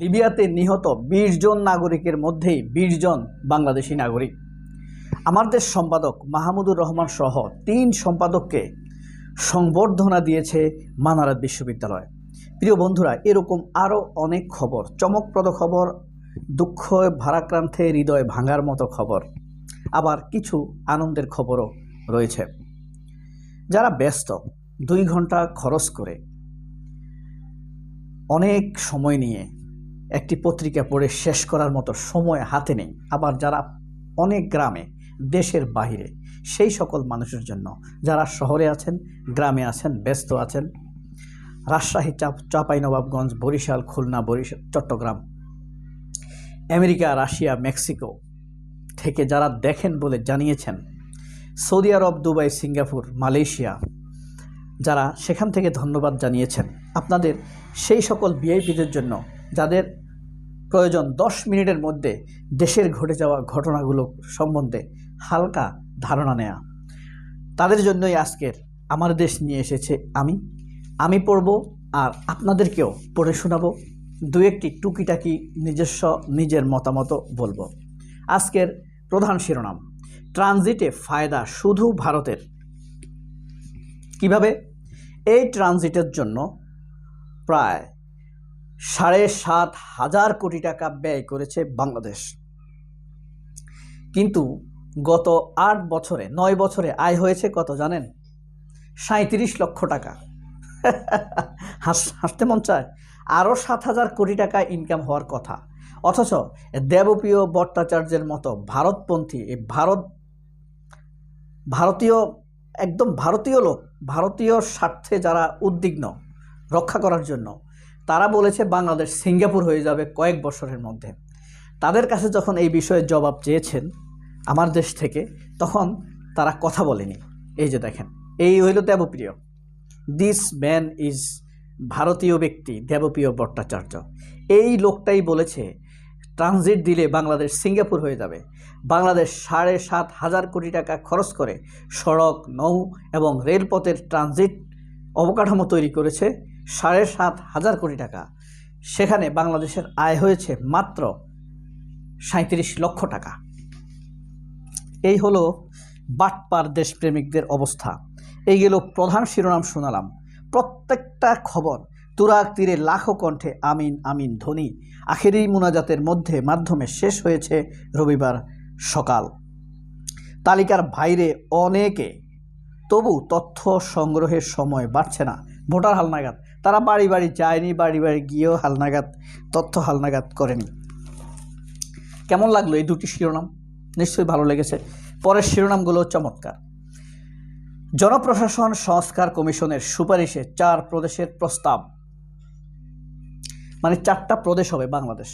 লিবিয়াতে নিহত বিশ জন নাগরিকের মধ্যেই বিশ জন বাংলাদেশি নাগরিক। আমার দেশ সম্পাদক মাহমুদুর রহমান সহ তিন সম্পাদককে সংবর্ধনা দিয়েছে মানারাত বিশ্ববিদ্যালয়। প্রিয় বন্ধুরা, এরকম আরও অনেক খবর, চমকপ্রদ খবর দুঃখ ভারাক্রান্তে হৃদয় ভাঙার মতো খবর, আবার কিছু আনন্দের খবরও রয়েছে। যারা ব্যস্ত, দুই ঘণ্টা খরচ করে অনেক সময় নিয়ে একটি পত্রিকা পড়ে শেষ করার মতো সময় হাতে নেই। আবার যারা অনেক গ্রামে, দেশের বাইরে সেই সকল মানুষের জন্য, যারা শহরে আছেন, গ্রামে আছেন, ব্যস্ত আছেন, রাজশাহী, চাপ Chapainawabganj Barishal, Khulna, Barishal, Chattogram, America, Russia, Mexico থেকে যারা দেখেন বলে জানিয়েছেন, Saudi Arab, Dubai, Singapore, Malaysia, যারা সেখান থেকে ধন্যবাদ জানিয়েছেন। আপনাদের সেই সকল ভিআইপিদের জন্য যাদের প্রয়োজন দশ মিনিটের মধ্যে দেশের ঘটে যাওয়া ঘটনাগুলো সম্বন্ধে হালকা ধারণা নেয়া। তাদের জন্যই আজকের আমার দেশ নিয়ে এসেছে আমি। আমি পড়ব আর আপনাদেরকেও পড়ে শোনাবো। দু একটি টুকিটাকি নিজস্ব নিজের মতামত বলব। আজকের প্রধান শিরোনাম, ট্রানজিটে ফায়দা শুধু ভারতের। কীভাবে? এই ট্রানজিটের জন্য প্রায় সাড়ে সাত হাজার কোটি টাকা ব্যয় করেছে বাংলাদেশ। কিন্তু গত আট বছরে, নয় বছরে আয় হয়েছে কত জানেন? সাঁত্রিশ লক্ষ টাকা। হাস, হাসতে মন চায়? আরও সাত হাজার কোটি টাকা ইনকাম হওয়ার কথা। অথচ দেবপ্রিয় ভট্টাচার্যের মতো ভারতপন্থী এই ভারত, ভারতীয়, একদম ভারতীয় লোক, ভারতীয় স্বার্থে যারা উদ্বিগ্ন রক্ষা করার জন্য। তারা বলেছে বাংলাদেশ সিঙ্গাপুর হয়ে যাবে কয়েক বছরের মধ্যে। তাদের কাছে যখন এই বিষয়ে জবাব চেয়েছেন আমার দেশ থেকে, তখন তারা কথা বলেনি। এই যে দেখেন, এই হইল দেবপ্রিয়। দিস ম্যান ইজ ভারতীয় ব্যক্তি, দেবপ্রিয় ভট্টাচার্য। এই লোকটাই বলেছে ট্রানজিট দিলে বাংলাদেশ সিঙ্গাপুর হয়ে যাবে। বাংলাদেশ সাড়ে সাত হাজার কোটি টাকা খরচ করে সড়ক, নৌ এবং রেলপথের ট্রানজিট অবকাঠামো তৈরি করেছে। সাড়ে সাত হাজার কোটি টাকা। সেখানে বাংলাদেশের আয় হয়েছে মাত্র সাঁত্রিশ লক্ষ টাকা। এই হলো বাটপার দেশপ্রেমিকদের অবস্থা। এই গেল প্রধান শিরোনাম শোনালাম। প্রত্যেকটা খবর তুরাগ তীরে লাখো কণ্ঠে আমিন আমিন ধ্বনি আখেরি মুনাজাতের মধ্যে মাধ্যমে শেষ হয়েছে রবিবার সকাল। তালিকার বাইরে অনেকে। তবু তথ্য সংগ্রহের সময় বাড়ছে না। ভোটার হালনাগাদ তারা বাড়ি বাড়ি যায়নি, বাড়ি বাড়ি গিয়েও হালনাগাদ তথ্য হালনাগাদ করেনি। কেমন লাগল এই দুটি শিরোনাম? নিশ্চয়ই ভালো লেগেছে। পরের শিরোনামগুলো চমৎকার। জনপ্রশাসন সংস্কার কমিশনের সুপারিশে চার প্রদেশের প্রস্তাব। মানে চারটা প্রদেশ হবে বাংলাদেশ।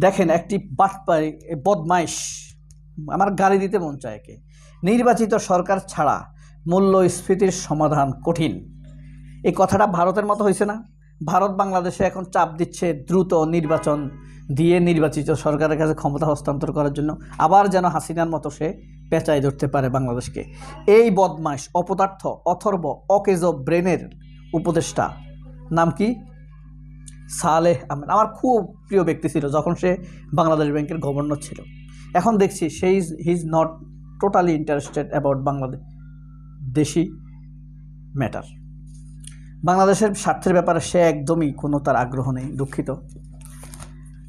দেখেন, একটি বাটপারি বদমাইশ। আমার গালি দিতে মন চায় একে। নির্বাচিত সরকার ছাড়া মূল্যস্ফীতির সমাধান কঠিন। এই কথাটা ভারতের মতো হয়েছে না। ভারত বাংলাদেশে এখন চাপ দিচ্ছে দ্রুত নির্বাচন দিয়ে নির্বাচিত সরকারের কাছে ক্ষমতা হস্তান্তর করার জন্য। আবার যেন হাসিনার মতো সে পেঁচাই ধরতে পারে বাংলাদেশকে। এই বদমাইশ, অপদার্থ, অথর্ব, অকেজ ব্রেনের উপদেষ্টা নাম কি? সালেহ আহমেদ। আমার খুব প্রিয় ব্যক্তি ছিল যখন সে বাংলাদেশ ব্যাংকের গভর্নর ছিল। এখন দেখছি সে is he is not totally interested about Bangladesh, দেশি ম্যাটার বাংলাদেশের স্বার্থের ব্যাপারে সে একদমই কোনো তার আগ্রহ নেই, দুঃখিত।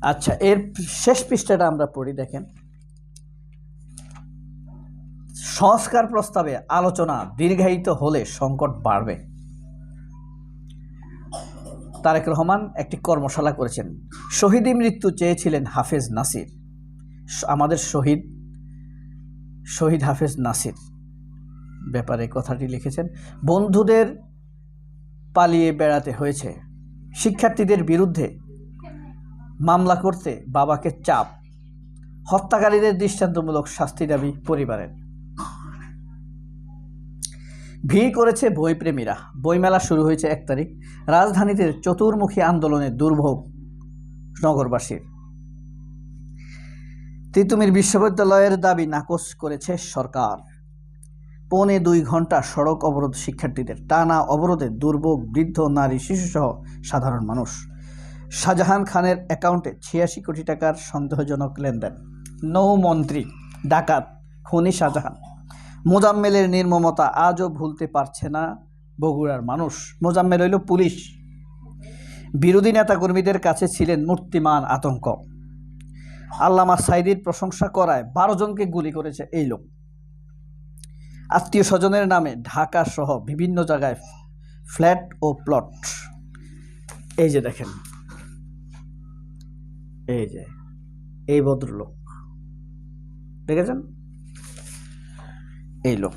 আচ্ছা এর শেষ পৃষ্ঠাটা আমরা পড়ি, দেখেন। সংস্কার প্রস্তাবে আলোচনা দীর্ঘায়িত হলে সংকট বাড়বে। তারেক রহমান একটি কর্মশালা করেছেন। শহীদি মৃত্যু চেয়েছিলেন হাফেজ নাসির। আমাদের শহীদ শহীদ হাফেজ নাসির ব্যাপারে কথাটি লিখেছেন। বন্ধুদের পালিয়ে বেড়াতে হয়েছে। শিক্ষার্থীদের বিরুদ্ধে মামলা করতে বাবাকে চাপ। হত্যাকারীদের দৃষ্টান্তমূলক শাস্তি দাবি পরিবারের। ভিড় করেছে বইপ্রেমীরা। বইমেলা শুরু হয়েছে এক তারিখ। রাজধানীতে চতুর্মুখী আন্দোলনে দুর্ভোগ নগরবাসীর। তিতুমির বিশ্ববিদ্যালয়ের দাবি নাকচ করেছে সরকার। পৌনে দুই ঘণ্টা সড়ক অবরোধ শিক্ষার্থীদের, টানা অবরোধে দুর্ভোগ, বৃদ্ধ, নারী, শিশুসহ সাধারণ মানুষ। শাহজাহান খানের অ্যাকাউন্টে ছিয়াশি কোটি টাকার সন্দেহজনক লেনদেন। নৌমন্ত্রী, ডাকাত, খনি শাহজাহান। মোজাম্মেলের নির্মমতা আজও ভুলতে পারছে না বগুড়ার মানুষ। মোজাম্মেল হইল পুলিশ। বিরোধী নেতাকর্মীদের কাছে ছিলেন মূর্তিমান আতঙ্ক। আল্লামা সাইদির প্রশংসা করায় বারো জনকে গুলি করেছে এই লোক। আত্মীয় স্বজনের নামে ঢাকা সহ বিভিন্ন জায়গায় ফ্ল্যাট ও প্লট। এই যে দেখেন। এই যে, এই ভদ্রলোক। দেখেছেন? এই লোক।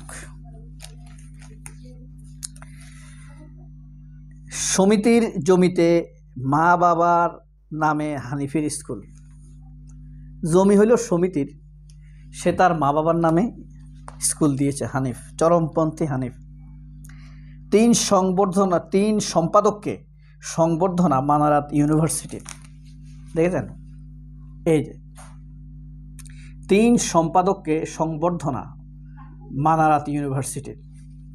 সমিতির জমিতে মা বাবার নামে হানিফের স্কুল। জমি হইল সমিতির, সে তার মা বাবার নামে স্কুল দিয়েছে হানিফ, চরমপন্থী হানিফ। তিন সংবর্ধনা, তিন সম্পাদককে সংবর্ধনা মানারাত ইউনিভার্সিটি। দেখেছেন? এই যে। তিন সম্পাদককে সংবর্ধনা মানারাত ইউনিভার্সিটির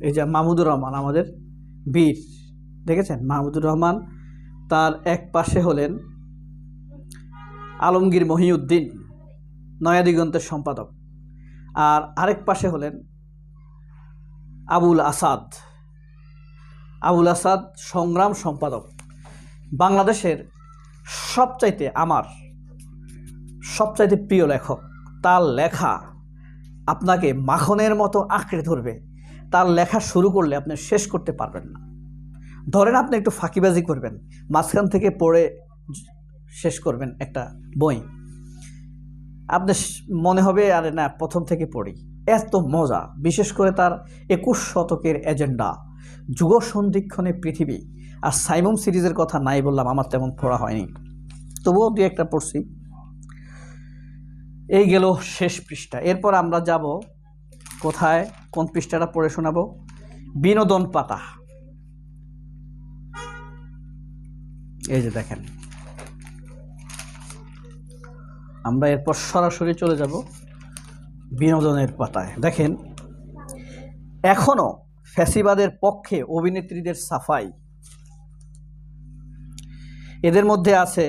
এই যে মাহমুদুর রহমান, আমাদের বীর। দেখেছেন? মাহমুদুর রহমান তার এক পাশে হলেন আলমগীর মহিউদ্দিন, নয়াদিগন্তের সম্পাদক। আর আরেক পাশে হলেন আবুল আসাদ। আবুল আসাদ সংগ্রাম সম্পাদক। বাংলাদেশের সবচাইতে আমার, সবচাইতে প্রিয় লেখক, তার লেখা আপনাকে মাখনের মতো আঁকড়ে ধরবে। তার লেখা শুরু করলে আপনি শেষ করতে পারবেন না। ধরেন আপনি একটু ফাঁকিবাজি করবেন, মাঝখান থেকে পড়ে শেষ করবেন একটা বই। আপনি স- মনে হবে, আরে না, প্রথম থেকে পড়ি। এত মজা। বিশেষ করে তার একুশ শতকের এজেন্ডা। যুগ সন্ধিক্ষণে পৃথিবী। আর সাইমন সিরিজের কথা নাই বললাম, আমার তেমন পড়া হয়নি। তবুও দু একটা পড়ছি। এই গেল শেষ পৃষ্ঠা। এরপর আমরা যাব কোথায়, কোন পৃষ্ঠাটা পড়ে শোনাবো? বিনোদন পাতা। এই যে দেখেন। আমরা এরপর সরাসরি চলে যাব বিনোদনের পাতায়। দেখেন এখনও ফ্যাসিবাদের পক্ষে অভিনেত্রীদের সাফাই। এদের মধ্যে আছে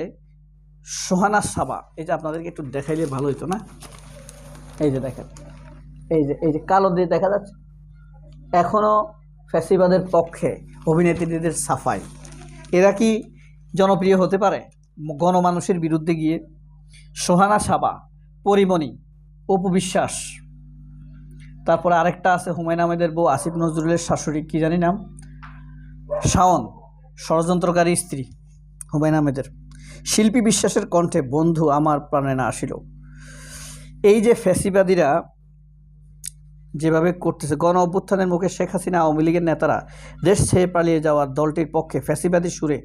সোহানা সাবা। এই যে আপনাদেরকে একটু দেখাইলে ভালো হতো না? এই যে দেখেন, এই যে এই যে কালো দিয়ে দেখা যাচ্ছে। এখনও ফ্যাসিবাদের পক্ষে অভিনেত্রীদের সাফাই। এরা কি জনপ্রিয় হতে পারে? গণমানুষের বিরুদ্ধে গিয়ে সোহানা সাবা, পরিমণি, অপু বিশ্বাস। তারপরে আরেকটা আছে হুমায়ুন আহমেদের বউ আসিফ নজরুলের শাশুড়ি, কি জানি নাম? শাওন, ষড়যন্ত্রকারী স্ত্রী হুমায়ুন আহমেদের। শিল্পী বিশ্বাসের কণ্ঠে বন্ধু আমার প্রাণে না আসিল। এই যে ফ্যাসিবাদীরা যেভাবে করতেছে। গণ অভ্যুত্থানের মুখে শেখ হাসিনা আওয়ামী লীগের নেতারা দেশ ছেড়ে পালিয়ে যাওয়ার দলটির পক্ষে ফ্যাসিবাদী সুরে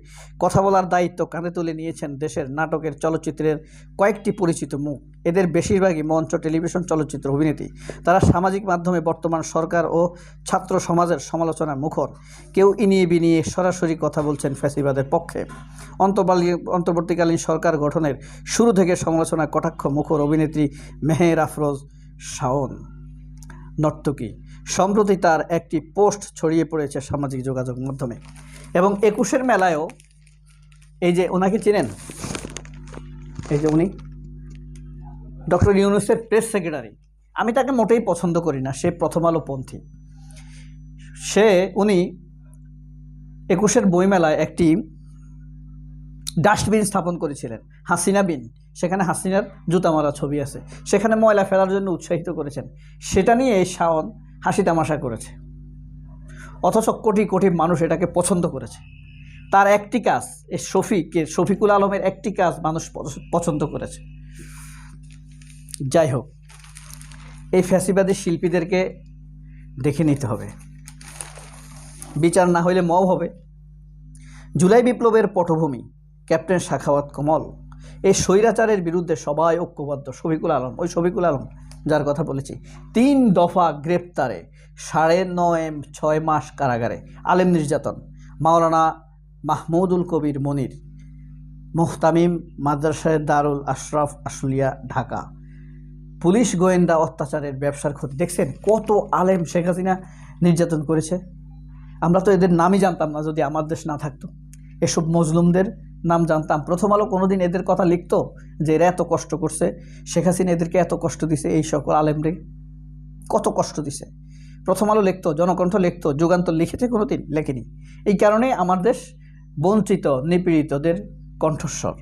কথা বলার দায়িত্ব কাঁধে তুলে নিয়েছেন দেশের নাটকের চলচ্চিত্রের কয়েকটি পরিচিত মুখ। এদের বেশিরভাগই মঞ্চ, টেলিভিশন, চলচ্চিত্র অভিনেত্রী। তারা সামাজিক মাধ্যমে বর্তমান সরকার ও ছাত্র সমাজের সমালোচনা মুখর। কেউ ইনিয়ে বিনিয়ে সরাসরি কথা বলছেন ফ্যাসিবাদের পক্ষে। অন্তর্বর্তীকালীন সরকার গঠনের শুরু থেকে সমালোচনা কটাক্ষ মুখর অভিনেত্রী মেহের আফরোজ শাওন। নর্তকী। সম্প্রতি তার একটি পোস্ট ছড়িয়ে পড়েছে সামাজিক যোগাযোগ মাধ্যমে। এবং একুশের মেলায়ও এই যে ওনাকে চেনেন, এই যে উনি, ডক্টর ইউনুসের প্রেস সেক্রেটারি। আমি তাকে মোটেই পছন্দ করি না, সে প্রথম আলোপন্থী সে, উনি একুশের বইমেলায় একটি ডাস্টবিন স্থাপন করেছিলেন, হাসিনা বিন। সেখানে হাসিনার জুতা মারা ছবি আছে। সেখানে ময়লা ফেলার জন্য উৎসাহিত করেছেন। সেটা নিয়ে এই শাওন হাসি তামাশা করেছে। অথচ কোটি কোটি মানুষ এটাকে পছন্দ করেছে। তার একটি কাজ এই শফিকের শফিকুল আলমের একটি কাজ মানুষ পছ- পছন্দ করেছে। যাই হোক, এই ফ্যাসিবাদী শিল্পীদেরকে দেখে নিতে হবে। বিচার না হইলে মও হবে। জুলাই বিপ্লবের পটভূমি, ক্যাপ্টেন শাখাওয়াত কমল। এই স্বৈরাচারের বিরুদ্ধে সবাই ঐক্যবদ্ধ, শফিকুল আলম, ওই শফিকুল আলম যার কথা বলেছি। তিন দফা গ্রেপ্তারে সাড়ে নয় ছয় মাস কারাগারে। আলেম নির্যাতন। মাওলানা মাহমুদুল কবির মনির, মুহতামিম মাদ্রাসায় দারুল আশরাফ আশুলিয়া, ঢাকা। পুলিশ গোয়েন্দা অত্যাচারের ব্যবসার ক্ষতি। দেখছেন কত আলেম শেখ হাসিনা নির্যাতন করেছে? আমরা তো এদের নামই জানতাম না যদি আমার দেশ না থাকতো। এসব মজলুমদের নাম জানতাম। প্রথম আলো কোনোদিন এদের কথা লিখতো যে এরা এত কষ্ট করছে, শেখ হাসিনা এদেরকে এত কষ্ট দিছে, এই সকল আলেমরে কত কষ্ট দিছে। প্রথম আলো লিখতো, জনকণ্ঠ লিখতো, যুগান্তর লিখেছে কোনো দিন লেখেনি। এই কারণে আমার দেশ বঞ্চিত, নিপীড়িতদের কণ্ঠস্বর।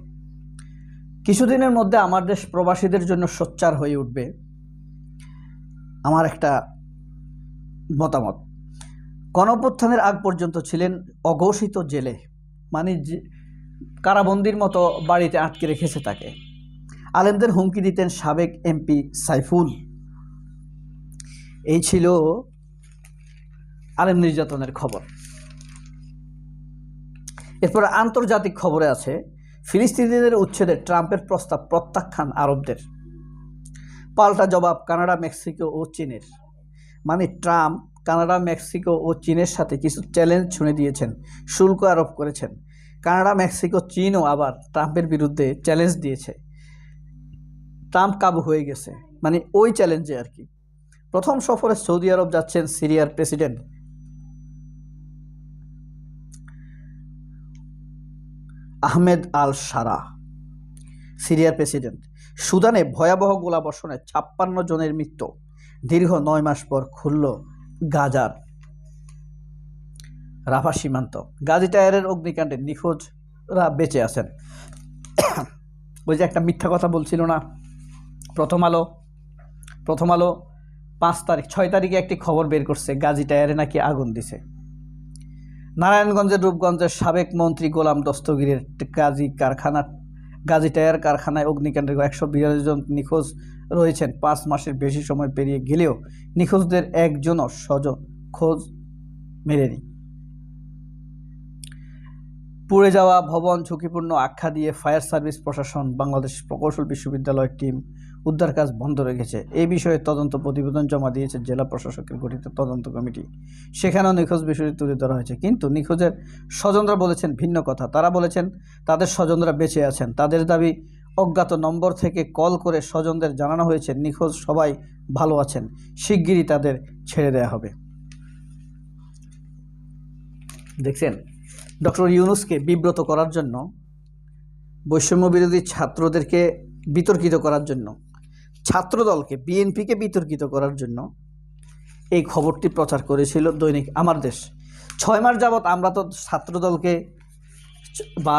কিছুদিনের মধ্যে আমার দেশ প্রবাসীদের জন্য সোচ্চার হয়ে উঠবে। আমার একটা মতামত। গণপ্রত্থানের আগ পর্যন্ত ছিলেন অঘোষিত জেলে মানে কারাবন্দির মতো বাড়িতে আটকে রেখেছে তাকে। আলেমদের হুমকি দিতেন সাবেক এমপি সাইফুল। এই ছিল আলেম নির্যাতনের খবর। এরপর আন্তর্জাতিক খবরে আছে, ফিলিস্তিনিদের উচ্ছেদে ট্রাম্পের প্রস্তাব প্রত্যাখ্যান আরবদের। পাল্টা জবাব কানাডা, মেক্সিকো ও চীনের। মানে ট্রাম্প কানাডা, মেক্সিকো ও চীনের সাথে কিছু চ্যালেঞ্জ শুনে দিয়েছেন, শুল্ক আরোপ করেছেন। কানাডা, মেক্সিকো, চীনও আবার ট্রাম্পের বিরুদ্ধে চ্যালেঞ্জ দিয়েছে। ট্রাম্প কাবু হয়ে গেছে। মানে ওই চ্যালেঞ্জে আর কি। প্রথম সফরে সৌদি আরব যাচ্ছেন সিরিয়ার প্রেসিডেন্ট। আহমেদ আল সারা, সিরিয়ার প্রেসিডেন্ট। সুদানে ভয়াবহ গোলাবর্ষণে ছাপ্পান্ন জনের মৃত্যু। দীর্ঘ নয় মাস পর খুলল গাজার রাফা সীমান্ত। গাজী টায়ারের অগ্নিকাণ্ডে নিখোঁজরা বেঁচে আছেন। ওই যে একটা মিথ্যা কথা বলছিল না? প্রথম আলো প্রথম আলো পাঁচ তারিখ, ছয় তারিখে একটি খবর বের করছে, গাজী টায়ারে নাকি আগুন দিছে। নারায়ণগঞ্জের রূপগঞ্জের সাবেক মন্ত্রী গোলাম দস্তগিরের গাজী কারখানা গাজী টায়ার কারখানায় অগ্নিকাণ্ডের একশো বিয়াল্লিশ জন নিখোঁজ রয়েছেন। পাঁচ মাসের বেশি সময় পেরিয়ে গেলেও নিখোঁজদের একজনও স্বজন খোঁজ মেলেনি। পুড়ে যাওয়া ভবন ঝুঁকিপূর্ণ আখ্যা দিয়ে ফায়ার সার্ভিস প্রশাসন বাংলাদেশ প্রকৌশল বিশ্ববিদ্যালয়ের টিম উদ্ধার কাজ বন্ধ রেখেছে। এই বিষয়ে তদন্ত প্রতিবেদন জমা দিয়েছে জেলা প্রশাসকের গঠিত তদন্ত কমিটি। সেখানেও নিখোঁজ বিষয়টি তুলে ধরা হয়েছে। কিন্তু নিখোঁজের স্বজনরা বলেছেন ভিন্ন কথা। তারা বলেছেন, তাদের স্বজনরা বেঁচে আছেন। তাদের দাবি, অজ্ঞাত নম্বর থেকে কল করে স্বজনদের জানানো হয়েছে, নিখোঁজ সবাই ভালো আছেন। শিগগিরই তাদের ছেড়ে দেয়া হবে। দেখছেন? ডক্টর ইউনুসকে বিব্রত করার জন্য বৈষম্য বিরোধী ছাত্রদেরকে বিতর্কিত করার জন্য, ছাত্রদলকে, বিএনপিকে বিতর্কিত করার জন্য এই খবরটি প্রচার করেছিল দৈনিক আমার দেশ। ছয় মাস যাবৎ আমরা তো ছাত্রদলকে বা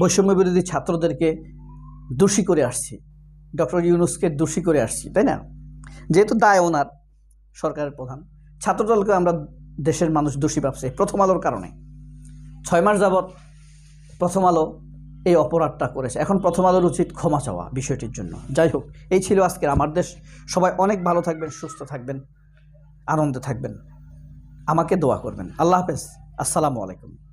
বৈষম্য বিরোধী ছাত্রদেরকে দোষী করে আসছি, ডক্টর ইউনুসকে দোষী করে আসছি, তাই না? যেহেতু দায় ওনার, সরকারের প্রধান, ছাত্রদলকে আমরা দেশের মানুষ দোষী ভাবছে, প্রথম আলোর কারণে। ছয় মাস যাবৎ প্রথম আলো এই অপরাধটা করেছে। এখন প্রথম আলোর উচিত ক্ষমা চাওয়া বিষয়টির জন্য। যাই হোক, এই ছিল আজকের আমার দেশ। সবাই অনেক ভালো থাকবেন, সুস্থ থাকবেন, আনন্দে থাকবেন। আমাকে দোয়া করবেন। আল্লাহ হাফেজ। আসসালামু আলাইকুম।